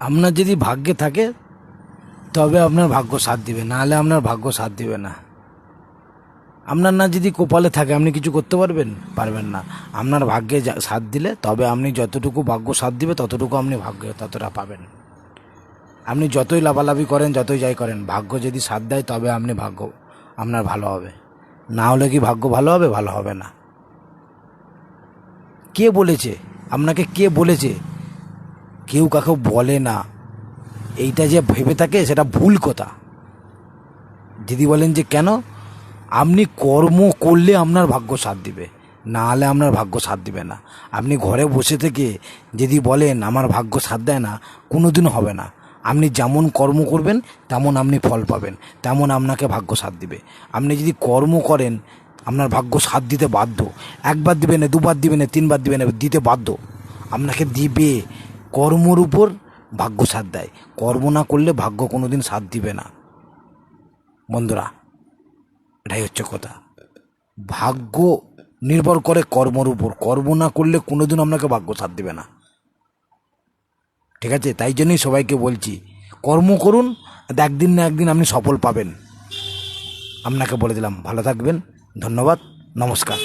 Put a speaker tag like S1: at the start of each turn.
S1: আপনার যদি ভাগ্যে থাকে, তবে আপনার ভাগ্য সাথ দিবে, নাহলে আপনার ভাগ্য সাথ দিবে না। আপনার না যদি কপালে থাকে, আপনি কিছু করতে পারবেন? পারবেন না। আপনার ভাগ্যে সাথ দিলে, তবে আপনি যতটুকু ভাগ্য সাথ দিবে, ততটুকু আপনি ভাগ্যে ততটা পাবেন। আপনি যতই লাভালাভি করেন, যতই যাই করেন, ভাগ্য যদি সাথ দেয়, তবে আপনি ভাগ্য আপনার ভালো হবে। না হলে কি ভাগ্য ভালো হবে? ভালো হবে না। কে বলেছে? আপনাকে কে বলেছে? কেউ কাকে বলে না। এইটা যে ভেবে থাকে, সেটা ভুল কথা। দিদি বলেন যে, কেন? আপনি কর্ম করলে আপনার ভাগ্য সাথ দিবে, না হলে আপনার ভাগ্য সাথ দিবে না। আপনি ঘরে বসে থেকে যদি বলেন, আমার ভাগ্য সাথ দেয় না কোনো দিন হবে না। আপনি যেমন কর্ম করবেন, তেমন আপনি ফল পাবেন, তেমন আপনাকে ভাগ্য সাথ দিবে। আপনি যদি কর্ম করেন, আপনার ভাগ্য সাথ দিতে বাধ্য। একবার দিবে না, দুবার দিবে না, তিনবার দিবে না, দিতে বাধ্য। আপনাকে দিবে কর্মর উপর ভাগ্য সাথ দেয়। কর্ম না করলে ভাগ্য কোনো দিন সাথ দিবে না। বন্ধুরা, এটাই হচ্ছে কথা। ভাগ্য নির্ভর করে কর্মর উপর। কর্ম না করলে কোনো কোনোদিন আপনাকে ভাগ্য সাথ দিবে না। ঠিক আছে? তাই জন্যই সবাইকে বলছি, কর্ম করুন একদিন না একদিন আপনি সফল পাবেন। আপনাকে বলে দিলাম। ভালো থাকবেন। ধন্যবাদ। নমস্কার।